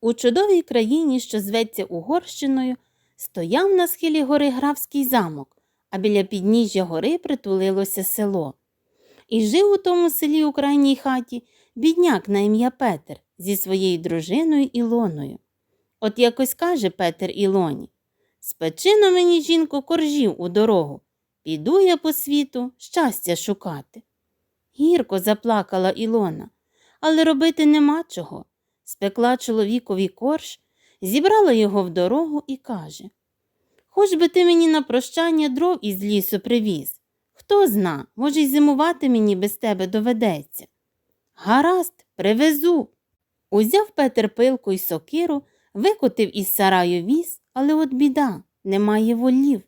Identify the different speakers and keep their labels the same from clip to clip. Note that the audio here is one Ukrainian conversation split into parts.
Speaker 1: У чудовій країні, що зветься Угорщиною, стояв на схилі гори графський замок, а біля підніжжя гори притулилося село. І жив у тому селі у крайній хаті бідняк на ім'я Петер зі своєю дружиною Ілоною. От якось каже Петер Ілоні Спечино мені, жінку, коржів у дорогу. Піду я по світу щастя шукати. Гірко заплакала Ілона, але робити нема чого. Спекла чоловікові корж, зібрала його в дорогу і каже Хоч би ти мені на прощання дров із лісу привіз. Хто зна, може, й зимувати мені без тебе доведеться. Гаразд, привезу. Узяв Петер пилку й сокиру, викотив із сараю віз, але от біда, немає волів.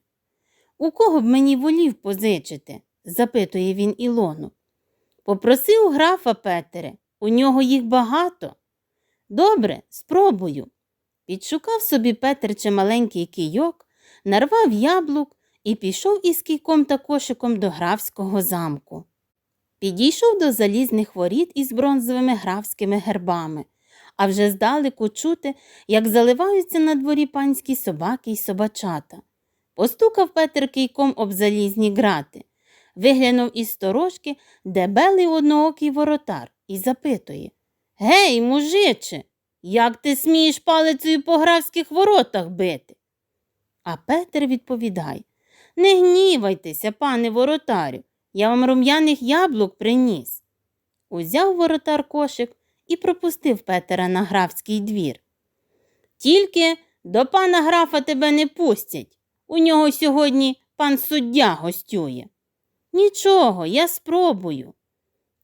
Speaker 1: У кого б мені волів позичити? запитує він Ілону. Попроси у графа Петере, у нього їх багато. Добре, спробую. Підшукав собі Петер чималенький кийок, нарвав яблук і пішов із кійком та кошиком до графського замку. Підійшов до залізних воріт із бронзовими графськими гербами, а вже здалеку чути, як заливаються на дворі панські собаки й собачата. Постукав Петер кийком об залізні грати, виглянув із сторожки дебелий одноокий воротар і запитує Гей, мужиче, як ти смієш палицею по графських воротах бити? А Петер відповідає Не гнівайтеся, пане воротарю, я вам рум'яних яблук приніс. Узяв воротар кошик і пропустив Петера на графський двір. Тільки до пана графа тебе не пустять. У нього сьогодні пан суддя гостює. Нічого, я спробую.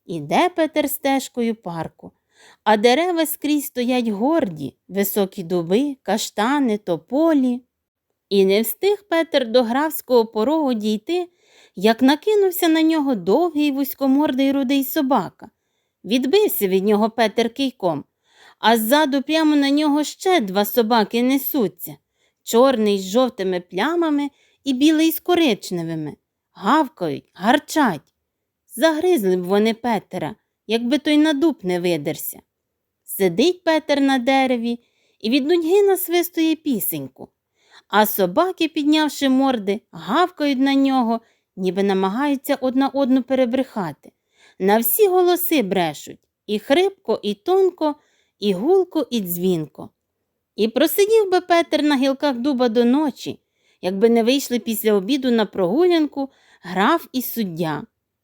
Speaker 1: Іде Петер стежкою парку, а дерева скрізь стоять горді, високі дуби, каштани, тополі. І не встиг Петер до графського порогу дійти, як накинувся на нього довгий вузькомордий рудий собака. Відбився від нього Петер кийком, а ззаду прямо на нього ще два собаки несуться чорний з жовтими плямами і білий з коричневими. Гавкають, гарчать. Загризли б вони Петера, якби той на дуб не видерся. Сидить Петер на дереві і від нудьги насвистує пісеньку, а собаки, піднявши морди, гавкають на нього, ніби намагаються одна одну перебрехати. На всі голоси брешуть і хрипко, і тонко, і гулко, і дзвінко. І просидів би Петер на гілках дуба до ночі, якби не вийшли після обіду на прогулянку граф і суддя.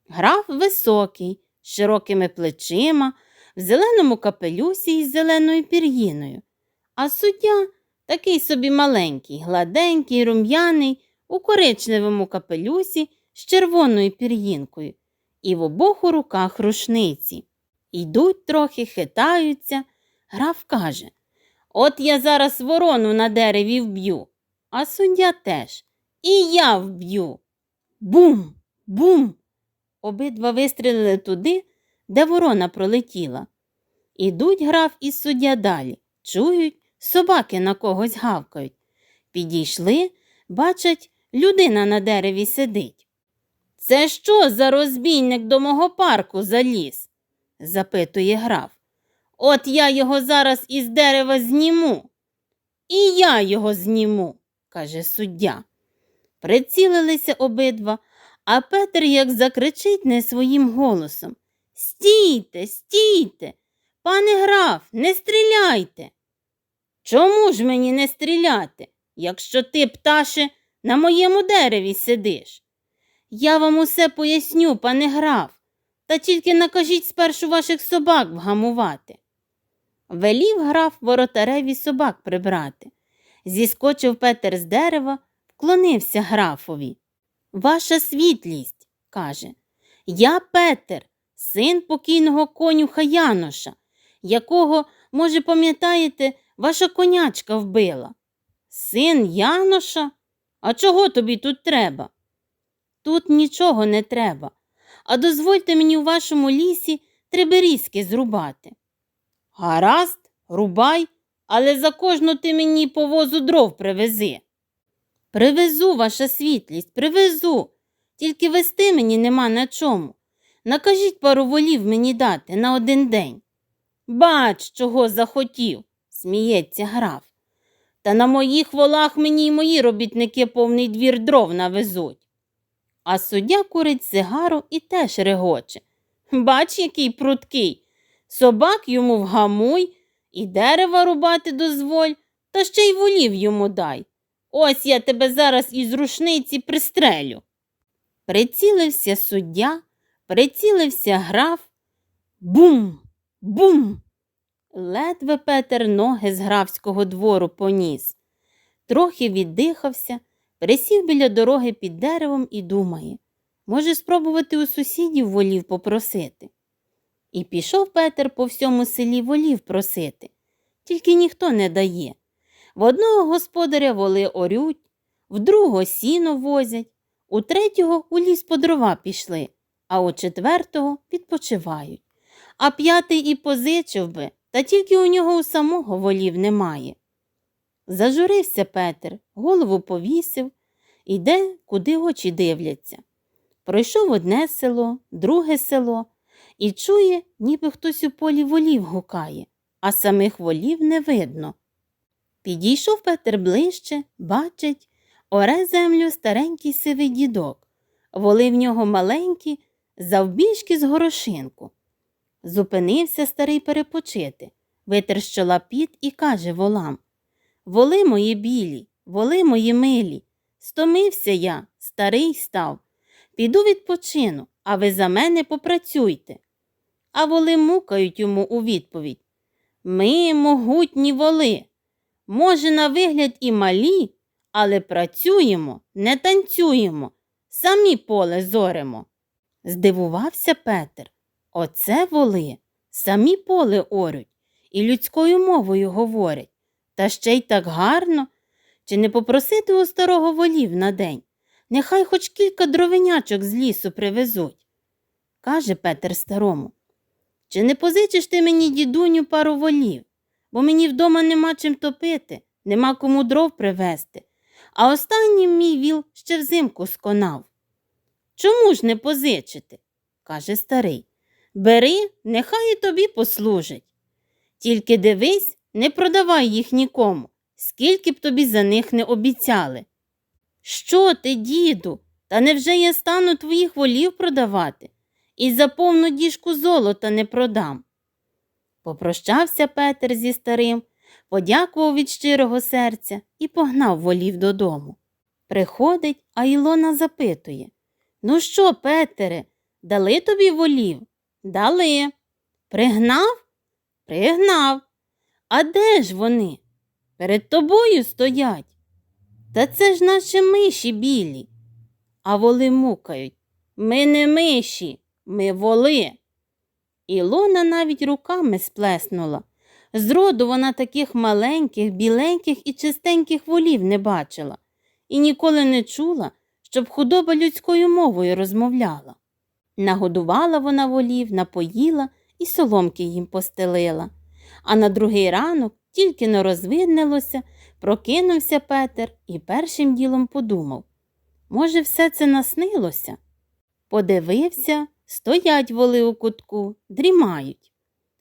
Speaker 1: Граф високий, з широкими плечима, в зеленому капелюсі із зеленою пір'їною, а суддя такий собі маленький, гладенький, рум'яний, у коричневому капелюсі з червоною пір'їнкою, і в обох у руках рушниці. Йдуть трохи, хитаються. Граф каже От я зараз ворону на дереві вб'ю, а суддя теж. І я вб'ю. Бум, бум. Обидва вистрілили туди, де ворона пролетіла. Ідуть граф і суддя далі. Чують, собаки на когось гавкають. Підійшли, бачать, людина на дереві сидить. Це що за розбійник до мого парку заліз? запитує граф. От я його зараз із дерева зніму. І я його зніму, каже суддя. Прицілилися обидва, а Петр як закричить не своїм голосом Стійте, стійте, пане граф, не стріляйте. Чому ж мені не стріляти, якщо ти, пташе, на моєму дереві сидиш? Я вам усе поясню, пане граф, та тільки накажіть спершу ваших собак вгамувати. Велів граф воротареві собак прибрати. Зіскочив Петер з дерева, вклонився графові. Ваша світлість, каже, я Петер, син покійного конюха Яноша, якого, може, пам'ятаєте, ваша конячка вбила. Син Яноша? А чого тобі тут треба? Тут нічого не треба, а дозвольте мені у вашому лісі три берізки зрубати. Гаразд, рубай, але за кожну ти мені повозу дров привези. Привезу, ваша світлість, привезу. Тільки вести мені нема на чому. Накажіть пару волів мені дати на один день. Бач, чого захотів, сміється граф. Та на моїх волах мені й мої робітники повний двір дров навезуть. А суддя курить сигару і теж регоче. Бач, який пруткий. Собак йому вгамуй, і дерева рубати дозволь, та ще й волів йому дай. Ось я тебе зараз із рушниці пристрелю. Прицілився суддя, прицілився граф. Бум! Бум! Ледве Петер ноги з графського двору поніс. Трохи віддихався, присів біля дороги під деревом і думає, може спробувати у сусідів волів попросити. І пішов Петер по всьому селі волів просити, тільки ніхто не дає. В одного господаря воли орють, в другого сіно возять, у третього у ліс по дрова пішли, а у четвертого відпочивають. А п'ятий і позичив би, та тільки у нього у самого волів немає. Зажурився Петер, голову повісив, іде, куди очі дивляться. Пройшов одне село, друге село і чує, ніби хтось у полі волів гукає, а самих волів не видно. Підійшов Петер ближче, бачить, оре землю старенький сивий дідок. Воли в нього маленькі, завбільшки з горошинку. Зупинився старий перепочити, витер з чола піт і каже волам Воли мої білі, воли мої милі, стомився я, старий став. Піду відпочину, а ви за мене попрацюйте. А воли мукають йому у відповідь Ми могутні воли. Може, на вигляд і малі, але працюємо, не танцюємо, самі поле зоримо. Здивувався Петер. Оце воли, самі поле орють і людською мовою говорять. Та ще й так гарно. Чи не попросити у старого волів на день? Нехай хоч кілька дровенячок з лісу привезуть. Каже Петер старому. Чи не позичиш ти мені, дідуню, пару волів, бо мені вдома нема чим топити, нема кому дров привезти, а останній мій віл ще взимку сконав. Чому ж не позичити? каже старий. Бери, нехай і тобі послужить. Тільки дивись, не продавай їх нікому, скільки б тобі за них не обіцяли. Що ти, діду, та невже я стану твоїх волів продавати і за повну діжку золота не продам? Попрощався Петер зі старим, подякував від щирого серця і погнав волів додому. Приходить, а Ілона запитує Ну що, Петере, дали тобі волів? Дали. Пригнав? Пригнав. А де ж вони? Перед тобою стоять. Та це ж наші миші білі. А воли мукають. Ми не миші, ми воли. Ілона навіть руками сплеснула. Зроду вона таких маленьких, біленьких і чистеньких волів не бачила і ніколи не чула, щоб худоба людською мовою розмовляла. Нагодувала вона волів, напоїла і соломки їм постелила. А на другий ранок тільки не розвиднилося, прокинувся Петер і першим ділом подумав може, все це наснилося? Подивився, стоять воли у кутку, дрімають.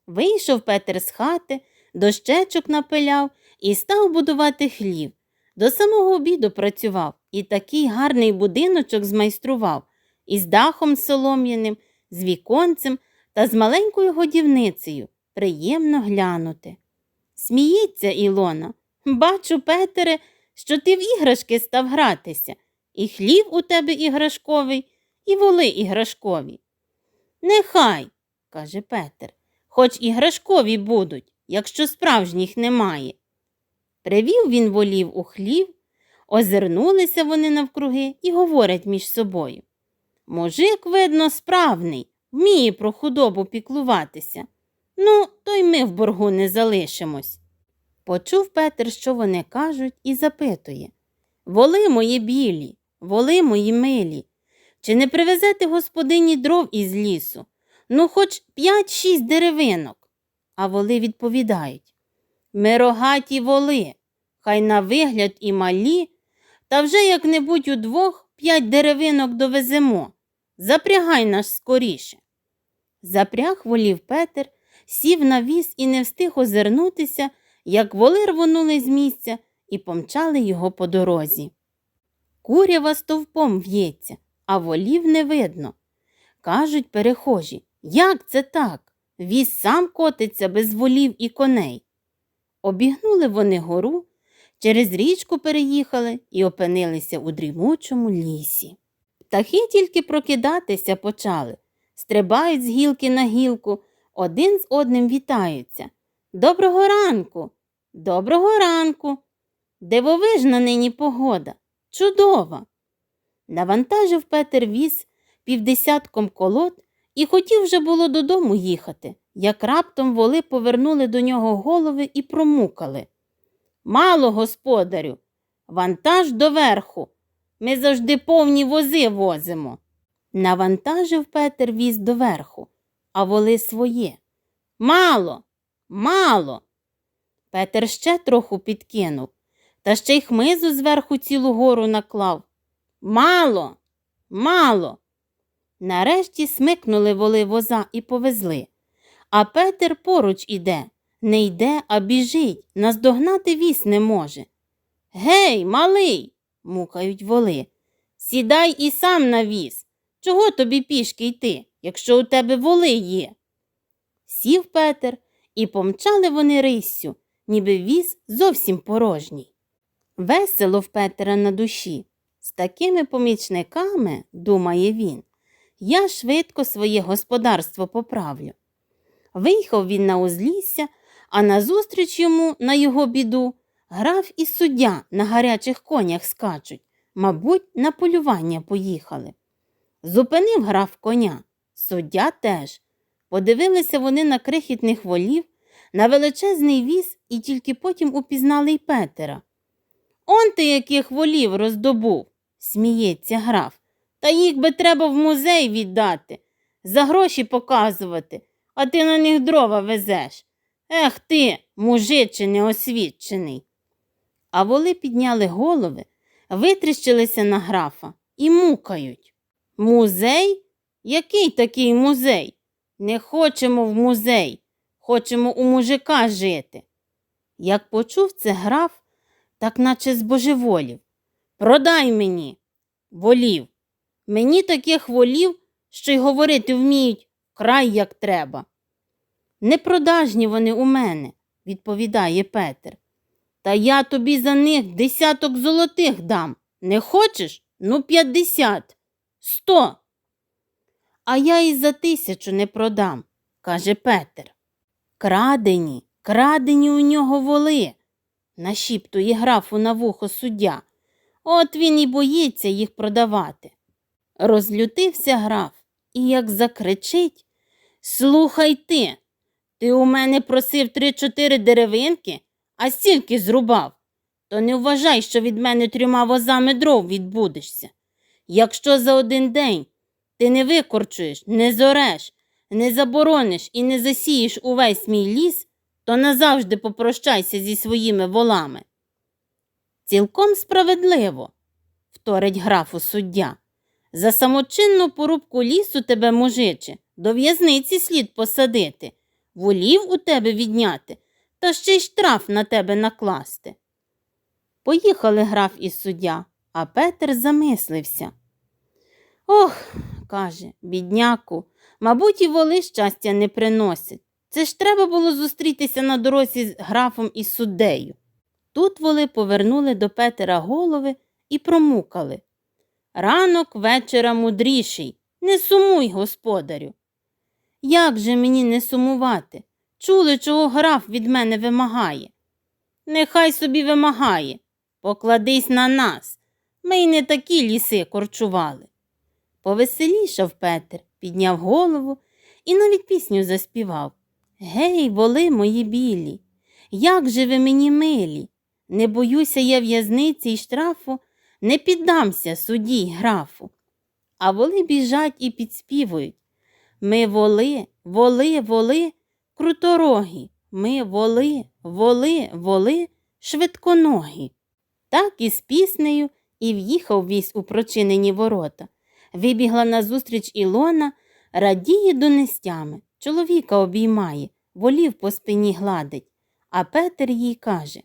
Speaker 1: Вийшов Петер з хати, дощечок напиляв і став будувати хлів. До самого обіду працював і такий гарний будиночок змайстрував із дахом солом'яним, з віконцем та з маленькою годівницею. Приємно глянути. Сміється Ілона. Бачу, Петере, що ти в іграшки став гратися, і хлів у тебе іграшковий, і воли іграшкові. Нехай, каже Петер, хоч іграшкові будуть, якщо справжніх немає. Привів він волів у хлів, озирнулися вони навкруги і говорять між собою. Мужик, видно, справний, вміє про худобу піклуватися. Ну, то й ми в боргу не залишимось. Почув Петер, що вони кажуть, і запитує Воли мої білі, воли мої милі, чи не привезете господині дров із лісу? Ну, хоч п'ять-шість деревинок. А воли відповідають Ми рогаті воли, хай на вигляд і малі, та вже як-небудь удвох п'ять деревинок довеземо. Запрягай нас скоріше. Запряг волів Петер, сів на віз і не встиг озирнутися, як воли рвонули з місця і помчали його по дорозі. Курява стовпом в'ється, а волів не видно. Кажуть перехожі, як це так? Віз сам котиться без волів і коней. Обігнули вони гору, через річку переїхали і опинилися у дрімучому лісі. Птахи тільки прокидатися почали, стрибають з гілки на гілку, один з одним вітаються. Доброго ранку, доброго ранку. Дивовижна нині погода, чудова. Навантажив Петер віз півдесятком колод і хотів вже було додому їхати, як раптом воли повернули до нього голови і промукали. Мало, господарю, вантаж доверху. Ми завжди повні вози возимо. Навантажив Петер віз доверху, а воли своє. Мало, мало. Петер ще трохи підкинув, та ще й хмизу зверху цілу гору наклав. Мало, мало. Нарешті смикнули воли воза і повезли. А Петер поруч іде, не йде, а біжить, наздогнати вісь не може. Гей, малий, мукають воли. Сідай і сам на віз. Чого тобі пішки йти, якщо у тебе воли є? Сів Петер, і помчали вони риссю, ніби віз зовсім порожній. Весело в Петера на душі. З такими помічниками, думає він, я швидко своє господарство поправлю. Виїхав він на узлісся, а назустріч йому, на його біду, граф і суддя на гарячих конях скачуть, мабуть, на полювання поїхали. Зупинив граф коня, суддя теж. Подивилися вони на крихітних волів, на величезний віз і тільки потім упізнали й Петера. Он ти яких волів роздобув, сміється граф. Та їх би треба в музей віддати, за гроші показувати, а ти на них дрова везеш. Ех ти, мужиче неосвідчений. А воли підняли голови, витріщилися на графа і мукають. Музей? Який такий музей? Не хочемо в музей, хочемо у мужика жити. Як почув це граф, так наче збожеволів. Продай мені волів. Мені таких волів, що й говорити вміють край як треба. Непродажні вони у мене, відповідає Петер. Та я тобі за них десяток золотих дам. Не хочеш? Ну, п'ятдесят, сто. А я і за тисячу не продам, каже Петер. Крадені, крадені у нього воли, нашіптує графу на вухо суддя. От він і боїться їх продавати. Розлютився граф і як закричить Слухай ти, ти у мене просив три-чотири деревинки, а стільки зрубав. То не вважай, що від мене трьома возами дров відбудешся. Якщо за один день ти не викорчуєш, не зореш, не заборониш і не засієш увесь мій ліс, то назавжди попрощайся зі своїми волами. Цілком справедливо, вторить графу суддя. За самочинну порубку лісу тебе, мужиче, до в'язниці слід посадити, волів у тебе відняти, та ще й штраф на тебе накласти. Поїхали граф і суддя, а Петер замислився. Ох, каже, бідняку, мабуть, і воли щастя не приносять. Це ж треба було зустрітися на дорозі з графом і суддею. Тут воли повернули до Петера голови і промукали. Ранок вечора мудріший, не сумуй, господарю. Як же мені не сумувати? Чули, чого граф від мене вимагає? Нехай собі вимагає, покладись на нас. Ми й не такі ліси корчували. Повеселішав Петер, підняв голову і навіть пісню заспівав. Гей, воли мої білі, як же ви мені милі, не боюся я в'язниці й штрафу, не піддамся судді й графу. А воли біжать і підспівують. Ми воли, воли, воли, круторогі, ми воли, воли, воли, швидконогі. Так і з піснею і в'їхав віз у прочинені ворота. Вибігла назустріч Ілона, радіє донестями, чоловіка обіймає, волів по спині гладить. А Петер їй каже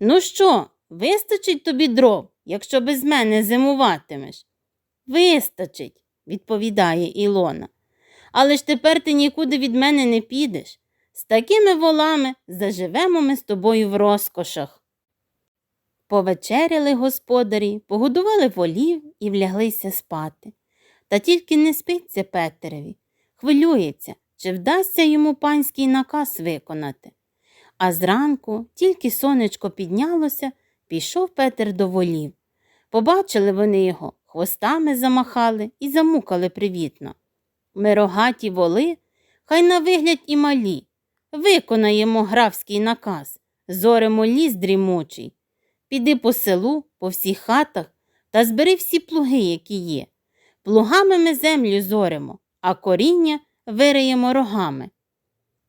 Speaker 1: Ну що, вистачить тобі дров, якщо без мене зимуватимеш? Вистачить, відповідає Ілона. Але ж тепер ти нікуди від мене не підеш. З такими волами заживемо ми з тобою в розкошах. Повечеряли господарі, погодували волів і вляглися спати. Та тільки не спиться Петереві, хвилюється, чи вдасться йому панський наказ виконати. А зранку, тільки сонечко піднялося, пішов Петер до волів. Побачили вони його, хвостами замахали і замукали привітно. Ми рогаті воли, хай на вигляд і малі. Виконаємо графський наказ, зоримо ліс дрімучий. Піди по селу, по всіх хатах та збери всі плуги, які є. Плугами ми землю зоримо, а коріння вириємо рогами.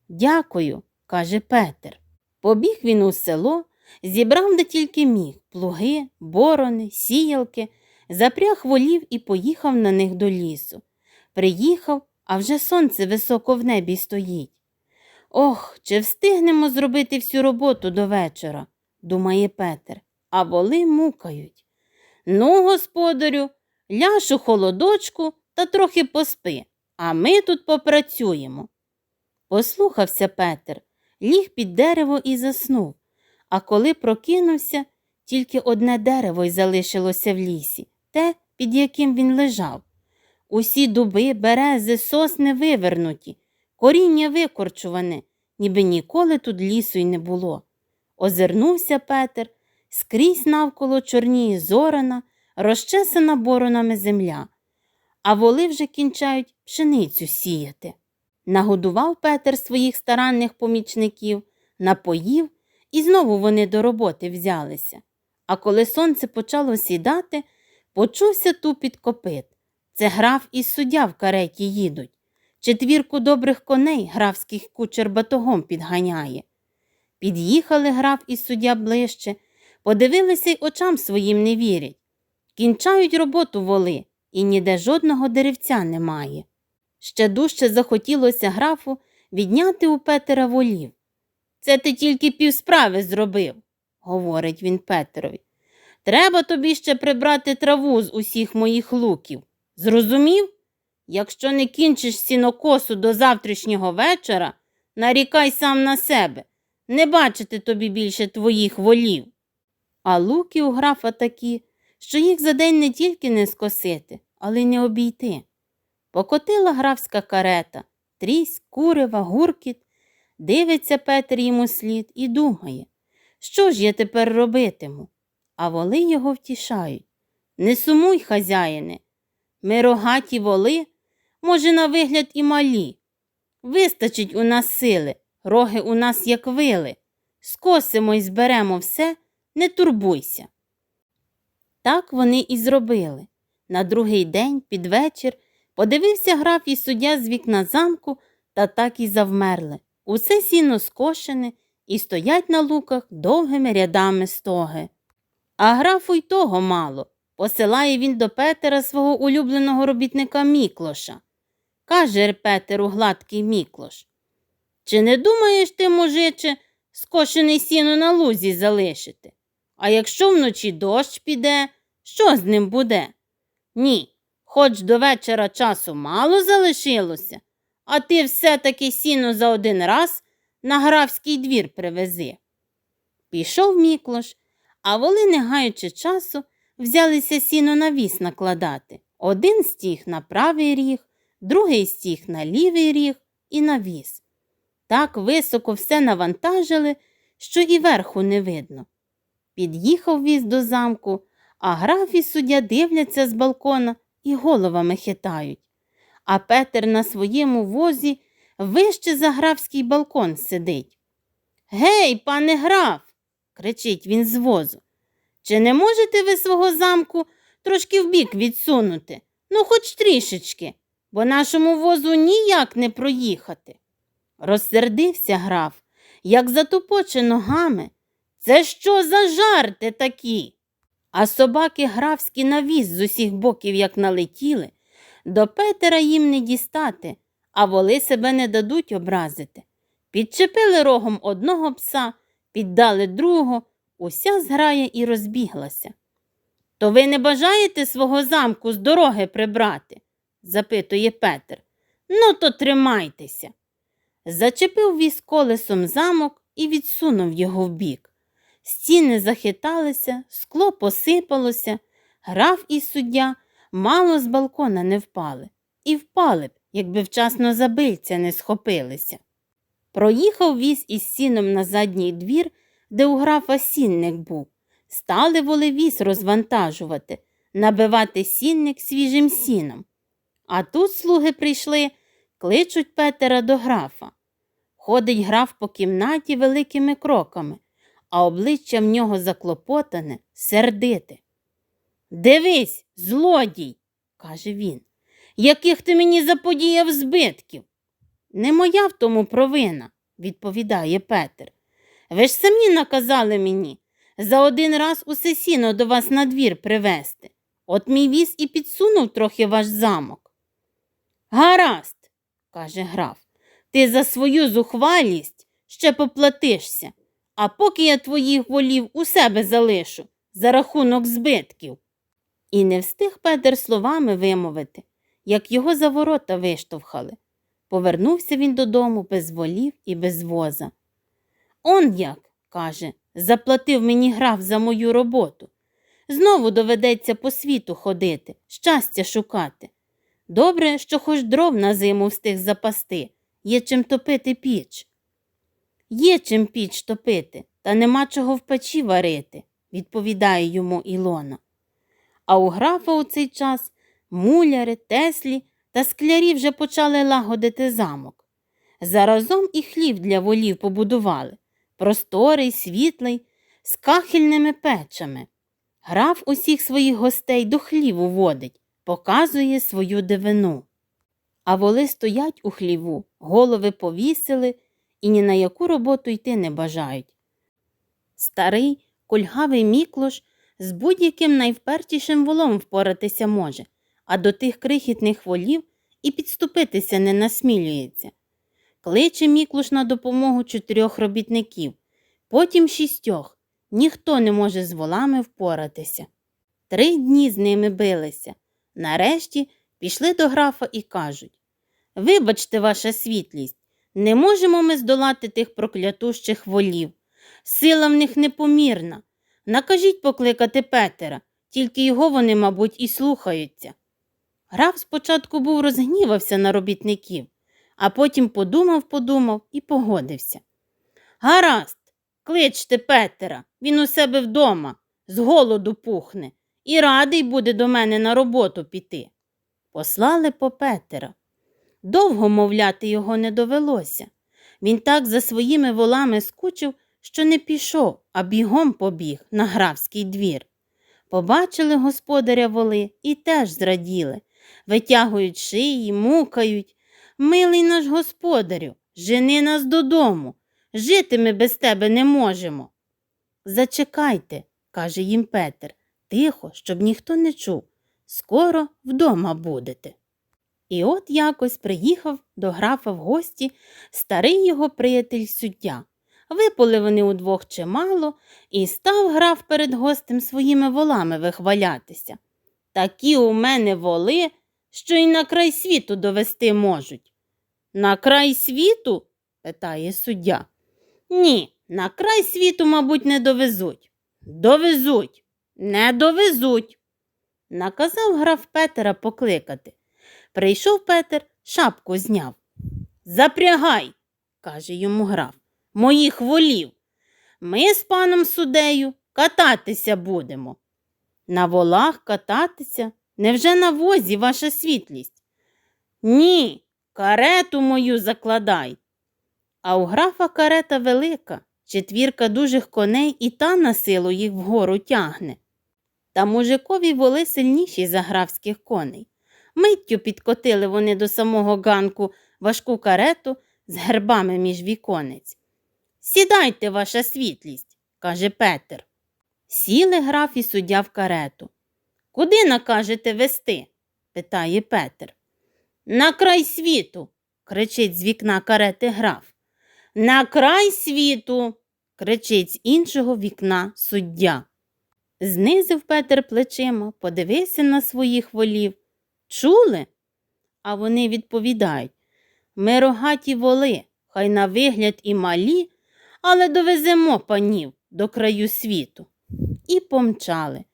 Speaker 1: Дякую, каже Петер. Побіг він у село, зібрав де тільки міг плуги, борони, сіялки, запряг волів і поїхав на них до лісу. Приїхав, а вже сонце високо в небі стоїть. Ох, чи встигнемо зробити всю роботу до вечора, думає Петер, а воли мукають. Ну, господарю, ляж у холодочку та трохи поспи, а ми тут попрацюємо. Послухався Петер, ліг під дерево і заснув, а коли прокинувся, тільки одне дерево й залишилося в лісі, те, під яким він лежав. Усі дуби, берези, сосни вивернуті, коріння викорчуване, ніби ніколи тут лісу й не було. Озирнувся Петер, скрізь навколо чорніє зорана, розчесана боронами земля, а воли вже кінчають пшеницю сіяти. Нагодував Петер своїх старанних помічників, напоїв, і знову вони до роботи взялися. А коли сонце почало сідати, почувся тупіт копит. Це граф і суддя в кареті їдуть. Четвірку добрих коней графських кучер батогом підганяє. Під'їхали граф і суддя ближче, подивилися й очам своїм не вірять. Кінчають роботу воли, і ніде жодного деревця немає. Ще дужче захотілося графу відняти у Петера волів. Це ти тільки півсправи зробив, говорить він Петерові. Треба тобі ще прибрати траву з усіх моїх луків. Зрозумів? Якщо не кінчиш сінокосу до завтрашнього вечора, нарікай сам на себе, не бачити тобі більше твоїх волів. А луки у графа такі, що їх за день не тільки не скосити, але й не обійти. Покотила графська карета, трісь, курева, гуркіт. Дивиться Петер йому слід і думає, що ж я тепер робитиму? А воли його втішають. Не сумуй, хазяїне. Ми рогаті воли, може, на вигляд і малі. Вистачить у нас сили, роги у нас як вили. Скосимо і зберемо все, не турбуйся. Так вони і зробили. На другий день, під вечір, подивився граф і суддя з вікна замку та так і завмерли. Усе сіно скошене і стоять на луках довгими рядами стоги. А графу й того мало. Посилає він до Петера свого улюбленого робітника Міклоша. Каже Петеру гладкий Міклош. Чи не думаєш ти, мужиче, скошений сіно на лузі залишити? А якщо вночі дощ піде, що з ним буде? Ні, хоч до вечора часу мало залишилося, а ти все-таки сіно за один раз на графський двір привези. Пішов Міклош, а воли, не гаючи часу, взялися сіно на віс накладати. Один стіг на правий ріг, другий стіг на лівий ріг і на віс. Так високо все навантажили, що і верху не видно. Під'їхав віз до замку, а граф і суддя дивляться з балкона і головами хитають. А Петер на своєму возі вище за графський балкон сидить. Гей, пане граф, кричить він з возу. Чи не можете ви свого замку трошки вбік відсунути? Ну, хоч трішечки, бо нашому возу ніяк не проїхати. Розсердився граф, як затупоче ногами. Це що за жарти такі? А собаки графські на віз з усіх боків, як налетіли, до Петера їм не дістати, а воли себе не дадуть образити. Підчепили рогом одного пса, піддали другого, уся зграя і розбіглася. То ви не бажаєте свого замку з дороги прибрати? запитує Петр. Ну, то тримайтеся. Зачепив віз колесом замок і відсунув його вбік. Стіни захиталися, скло посипалося, граф і суддя мало з балкона не впали. І впали б, якби вчасно забильця не схопилися. Проїхав віз із сіном на задній двір, де у графа сінник був. Стали воли віз розвантажувати, набивати сінник свіжим сіном. А тут слуги прийшли, кличуть Петера до графа. Ходить граф по кімнаті великими кроками, а обличчя в нього заклопотане, сердите. Дивись, злодій, каже він, яких ти мені заподіяв збитків. Не моя в тому провина, відповідає Петер. Ви ж самі наказали мені за один раз усе сіно до вас на двір привезти. От мій віз і підсунув трохи ваш замок. Гаразд, каже граф, ти за свою зухвалість ще поплатишся, а поки я твоїх волів у себе залишу за рахунок збитків. І не встиг Петер словами вимовити, як його за ворота виштовхали. Повернувся він додому без волів і без воза. Он як, каже, заплатив мені граф за мою роботу. Знову доведеться по світу ходити, щастя шукати. Добре, що хоч дров на зиму встиг запасти, є чим топити піч. Є чим піч топити, та нема чого в печі варити, відповідає йому Ілона. А у графа у цей час муляри, теслі та склярі вже почали лагодити замок. Заразом і хлів для волів побудували просторий, світлий, з кахельними печами. Граф усіх своїх гостей до хліву водить, показує свою дивину. А воли стоять у хліву, голови повісили і ні на яку роботу йти не бажають. Старий, кульгавий міклош з будь-яким найвпертішим волом впоратися може, а до тих крихітних волів і підступитися не насмілюється. Кличе міклуш на допомогу чотирьох робітників, потім шістьох. Ніхто не може з волами впоратися. Три дні з ними билися. Нарешті пішли до графа і кажуть Вибачте, ваша світлість, не можемо ми здолати тих проклятущих волів. Сила в них непомірна. Накажіть покликати Петера, тільки його вони, мабуть, і слухаються. Граф спочатку був розгнівався на робітників, а потім подумав, подумав і погодився. Гаразд, кличте Петера, він у себе вдома, з голоду пухне, і радий буде до мене на роботу піти. Послали по Петера. Довго мовляти його не довелося. Він так за своїми волами скучив, що не пішов, а бігом побіг на графський двір. Побачили господаря воли і теж зраділи, витягують шиї, мукають. Милий наш господарю, жени нас додому. Жити ми без тебе не можемо. Зачекайте, каже їм Петер, тихо, щоб ніхто не чув. Скоро вдома будете. І от якось приїхав до графа в гості старий його приятель суддя. Випали вони удвох чимало, і став граф перед гостем своїми волами вихвалятися. Такі у мене воли, що й на край світу довести можуть. На край світу? питає суддя. Ні, на край світу, мабуть, не довезуть. Довезуть, не довезуть. Наказав граф Петера покликати. Прийшов Петер, шапку зняв. Запрягай, каже йому граф, моїх волів. Ми з паном судею кататися будемо. На волах кататися? Невже на возі ваша світлість? Ні, карету мою закладай. А у графа карета велика, четвірка дужих коней і та на силу їх вгору тягне. Та мужикові воли сильніші за графських коней. Миттю підкотили вони до самого ганку важку карету з гербами між віконець. Сідайте, ваша світлість, каже Петер. Сіли граф і суддя в карету. Куди накажете вести? питає Петер. На край світу, кричить з вікна карети граф. На край світу, кричить з іншого вікна суддя. Знизив Петер плечима, подивився на своїх волів. Чули? А вони відповідають ми рогаті воли, хай на вигляд і малі, але довеземо панів до краю світу. І помчали.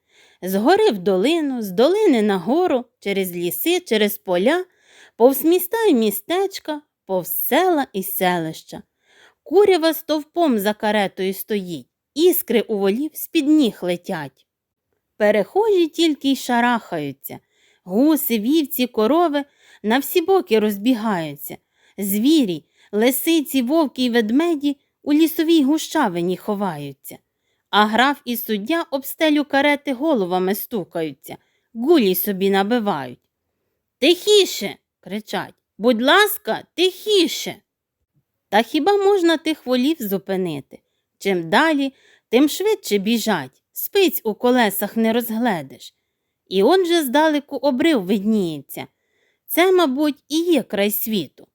Speaker 1: Згори в долину, з долини на гору, через ліси, через поля, повз міста і містечка, повз села і селища. Курява стовпом за каретою стоїть, іскри у волів з-під ніг летять. Перехожі тільки й шарахаються, гуси, вівці, корови на всі боки розбігаються. Звірі, лисиці, вовки й ведмеді у лісовій гущавині ховаються. А граф і суддя об стелю карети головами стукаються, гулі собі набивають. Тихіше. кричать. Будь ласка, тихіше. Та хіба можна тих волів зупинити? Чим далі, тим швидше біжать, спиць у колесах не розгледиш. І он же здалеку обрив видніється. Це, мабуть, і є край світу.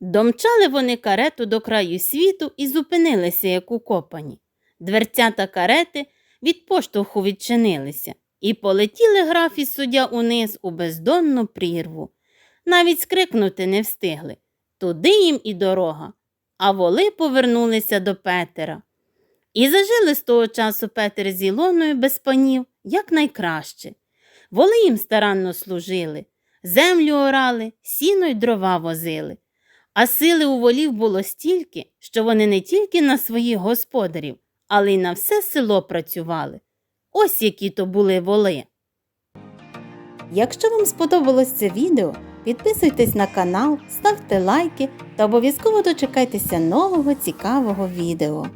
Speaker 1: Домчали вони карету до краю світу і зупинилися, як укопані. Дверцята карети від поштовху відчинилися, і полетіли граф і суддя униз у бездонну прірву. Навіть скрикнути не встигли. Туди їм і дорога. А воли повернулися до Петера. І зажили з того часу Петер з Ілоною без панів якнайкраще. Воли їм старанно служили, землю орали, сіно й дрова возили. А сили у волів було стільки, що вони не тільки на своїх господарів, але й на все село працювали. Ось які то були воли.
Speaker 2: Якщо вам сподобалось це відео, підписуйтесь на канал, ставте лайки та обов'язково дочекайтеся нового цікавого відео.